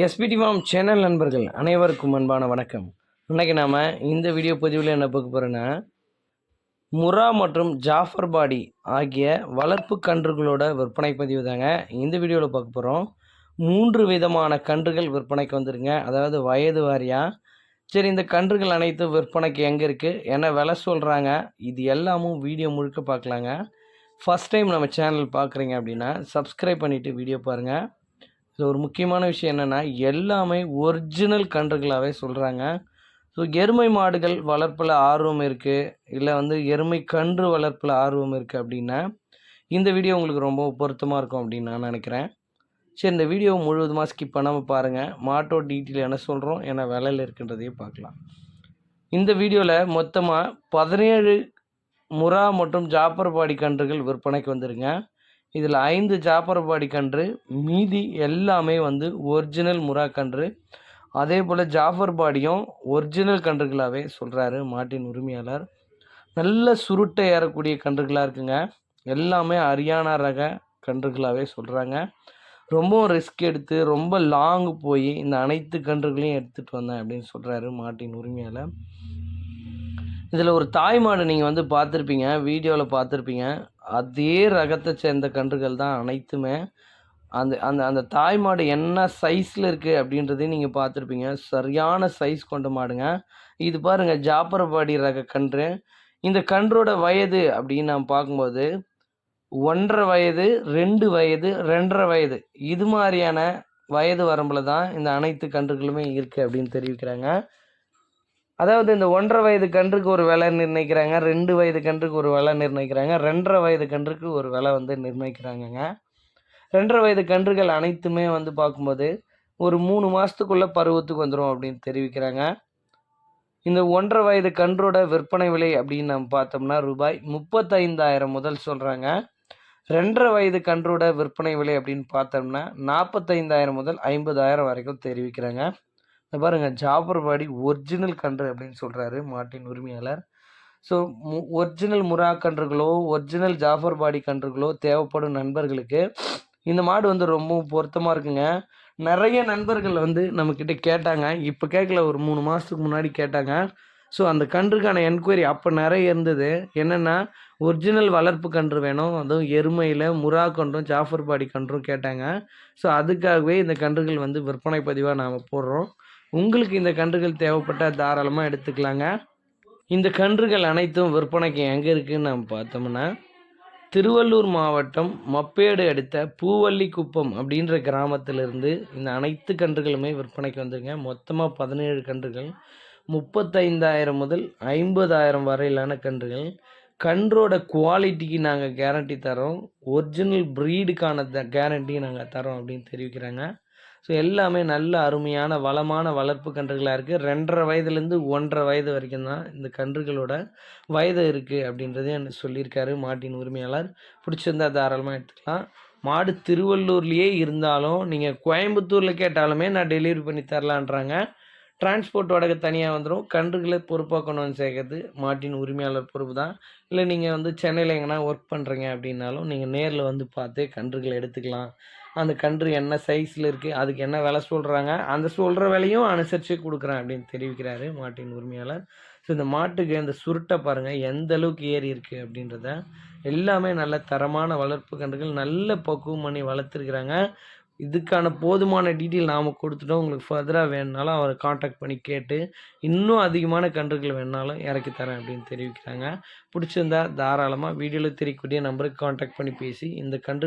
SPD form channel நண்பர்கள் அனைவருக்கும் அன்பான வணக்கம். இன்னைக்கு நாம் இந்த வீடியோ பதிவில் என்ன பார்க்க போகிறோன்னா முரா மற்றும் ஜாஃபர் பாடி ஆகிய வளர்ப்பு கன்றுகளோட விற்பனை பதிவு தாங்க. இந்த வீடியோவில் பார்க்க போகிறோம் மூன்று விதமான கன்றுகள் விற்பனைக்கு வந்துருங்க அதாவது வயது வாரியாக சரி இந்த கன்றுகள் அனைத்தும் விற்பனைக்கு எங்கே இருக்குது என்ன விலை சொல்கிறாங்க இது எல்லாமும் வீடியோ முழுக்க பார்க்கலாங்க. ஃபஸ்ட் டைம் நம்ம சேனல் பார்க்குறீங்க அப்படின்னா சப்ஸ்கிரைப் பண்ணிவிட்டு வீடியோ பாருங்கள் இதில் ஒரு முக்கியமான விஷயம் என்னென்னா எல்லாமே ஒரிஜினல் கன்றுகளாகவே சொல்கிறாங்க ஸோ எருமை மாடுகள் வளர்ப்பில் ஆர்வம் இருக்குது இல்லை வந்து எருமை கன்று வளர்ப்பில் ஆர்வம் இருக்குது அப்படின்னா இந்த வீடியோ உங்களுக்கு ரொம்ப பொருத்தமாக இருக்கும் அப்படின்னு நான் நினைக்கிறேன். சரி இந்த வீடியோ முழுவதுமாக ஸ்கிப் பண்ணாமல் பாருங்கள் மாட்டோ டீட்டெயில் என்ன சொல்கிறோம் என்ன விலையில் இருக்குன்றதையும் பார்க்கலாம். இந்த வீடியோவில் மொத்தமாக பதினேழு முரா மற்றும் ஜாப்பர்பாடி கன்றுகள் விற்பனைக்கு வந்துருங்க. இதில் ஐந்து ஜாஃபர்பாடி கன்று மீதி எல்லாமே வந்து ஒரிஜினல் முரா கன்று. அதே போல் ஜாஃபர்பாடியும் ஒரிஜினல் கன்றுகளாகவே சொல்கிறாரு மாட்டின் உரிமையாளர். நல்ல சுருட்டை ஏறக்கூடிய கன்றுகளாக இருக்குங்க. எல்லாமே ஹரியானா ரக கன்றுகளாகவே சொல்கிறாங்க ரொம்பவும் ரிஸ்க் எடுத்து ரொம்ப லாங் போய் இந்த அனைத்து கன்றுகளையும் எடுத்துகிட்டு வந்தேன் அப்படின்னு சொல்கிறாரு மாட்டின் உரிமையாளர். இதில் ஒரு தாய் மாடு நீங்கள் வந்து பார்த்துருப்பீங்க வீடியோவில் பார்த்துருப்பீங்க. அதே ரகத்தை சேர்ந்த கன்றுகள் தான் அனைத்துமே. அந்த அந்த அந்த தாய் மாடு என்ன சைஸில் இருக்குது அப்படின்றதையும் நீங்கள் பார்த்துருப்பீங்க. சரியான சைஸ் கொண்ட மாடுங்க. இது பாருங்கள் ஜாப்பரபாடி ரக கன்று. இந்த கன்றோட வயது அப்படின்னு நான் பார்க்கும்போது ஒன்றரை வயது ரெண்டு வயது ரெண்டரை வயது. இது மாதிரியான வயது வரம்பில் தான் இந்த அனைத்து கன்றுகளுமே இருக்குது அப்படின்னு தெரிவிக்கிறாங்க. அதாவது இந்த ஒன்றரை வயது கன்றுக்கு ஒரு விலை நிர்ணயிக்கிறாங்க ரெண்டு வயது கன்றுக்கு ஒரு விலை நிர்ணயிக்கிறாங்க ரெண்டரை வயது கன்றுக்கு ஒரு விலை வந்து நிர்ணயிக்கிறாங்கங்க. ரெண்டரை வயது கன்றுகள் அனைத்துமே வந்து பார்க்கும்போது ஒரு மூணு மாதத்துக்குள்ளே பருவத்துக்கு வந்துடும் அப்படின்னு தெரிவிக்கிறாங்க. இந்த ஒன்றரை வயது கன்றோட விற்பனை விலை அப்படின்னு நம்ம பார்த்தோம்னா ரூபாய் முப்பத்தைந்தாயிரம் முதல் சொல்கிறாங்க ரெண்டரை வயது கன்றோட விற்பனை விலை அப்படின்னு பார்த்தோம்னா நாற்பத்தைந்தாயிரம் முதல் ஐம்பதாயிரம் வரைக்கும் தெரிவிக்கிறாங்க. இந்த பாருங்க ஜாபர்பாடி ஒரிஜினல் கன்று அப்படின்னு சொல்கிறாரு மாட்டின் உரிமையாளர். ஸோ மு ஒரிஜினல் முரா கன்றுகளோ ஒரிஜினல் ஜாஃபர்பாடி கன்றுகளோ தேவைப்படும் நண்பர்களுக்கு இந்த மாடு வந்து ரொம்பவும் பொருத்தமாக இருக்குங்க. நிறைய நண்பர்கள் வந்து நம்மக்கிட்ட கேட்டாங்க. இப்போ கேட்கல ஒரு மூணு மாதத்துக்கு முன்னாடி கேட்டாங்க. ஸோ அந்த கன்றுக்கான என்கொயரி அப்போ நிறைய இருந்தது. என்னென்னா ஒரிஜினல் வளர்ப்பு கன்று வேணும் அதுவும் எருமையில் முரா கன்றும் ஜாஃபர்பாடி கன்றும் கேட்டாங்க. ஸோ அதுக்காகவே இந்த கன்றுகள் வந்து விற்பனை பதிவாக நாம் போடுறோம். உங்களுக்கு இந்த கன்றுகள் தேவைப்பட்டால் தாராளமாக எடுத்துக்கலாங்க. இந்த கன்றுகள் அனைத்தும் விற்பனைக்கு எங்கே இருக்குதுன்னு நம்ம பார்த்தோம்னா திருவள்ளூர் மாவட்டம் மப்பேடு அடுத்த பூவல்லிக்குப்பம் அப்படின்ற கிராமத்திலிருந்து இந்த அனைத்து கன்றுகளுமே விற்பனைக்கு வந்துருங்க. மொத்தமாக பதினேழு கன்றுகள் முப்பத்தைந்தாயிரம் முதல் ஐம்பதாயிரம் வரையிலான கன்றுகள். கன்றோட குவாலிட்டிக்கு நாங்கள் கேரண்டி தரோம். ஒரிஜினல் ப்ரீடுக்கான த கேரண்டி நாங்கள் தரோம் அப்படின்னு தெரிவிக்கிறாங்க. ஸோ எல்லாமே நல்ல அருமையான வளமான வளர்ப்பு கன்றுகளாக இருக்குது ரெண்டரை வயதுலேருந்து ஒன்றரை வயது வரைக்கும் தான் இந்த கன்றுகளோட வயது இருக்குது அப்படின்றதே எனக்கு சொல்லியிருக்காரு மாட்டின் உரிமையாளர். பிடிச்சிருந்தா தாராளமாக எடுத்துக்கலாம். மாடு திருவள்ளூர்லேயே இருந்தாலும் நீங்கள் கோயம்புத்தூரில் கேட்டாலுமே நான் டெலிவரி பண்ணி தரலான்றாங்க. டிரான்ஸ்போர்ட் வாடகை தனியாக வந்துடும் கன்றுகளை பொறுப்பாக கொண்டு வந்து சேர்க்கறது மாட்டின் உரிமையாளர் பொறுப்பு தான். இல்லை நீங்கள் வந்து சென்னையில் எங்கன்னா ஒர்க் பண்ணுறீங்க அப்படின்னாலும் நீங்கள் நேரில் வந்து பார்த்து கன்றுகளை எடுத்துக்கலாம். அந்த கன்று என்ன சைஸில் இருக்குது அதுக்கு என்ன விலை சொல்கிறாங்க அந்த சொல்கிற விலையும் அனுசரித்து கொடுக்குறேன் அப்படின்னு தெரிவிக்கிறாரு மாட்டின் உரிமையாளர். ஸோ இந்த மாட்டுக்கு இந்த சுருட்டை பாருங்கள் எந்த அளவுக்கு ஏறி இருக்குது அப்படின்றத எல்லாமே நல்ல தரமான வளர்ப்பு கன்றுகள் நல்ல பக்குவம் பண்ணி வளர்த்துருக்குறாங்க. இதுக்கான போதுமான டீட்டெயில் நாம் கொடுத்துட்டோம். உங்களுக்கு ஃபர்தராக வேணுனாலும் அவரை காண்டாக்ட் பண்ணி கேட்டு இன்னும் அதிகமான கன்றுகள் வேணுனாலும் இறக்கி தரேன் அப்படின்னு தெரிவிக்கிறாங்க. பிடிச்சிருந்தா தாராளமாக வீடியோவில் தெரியக்கூடிய நம்பருக்கு காண்டாக்ட் பண்ணி பேசி இந்த கன்று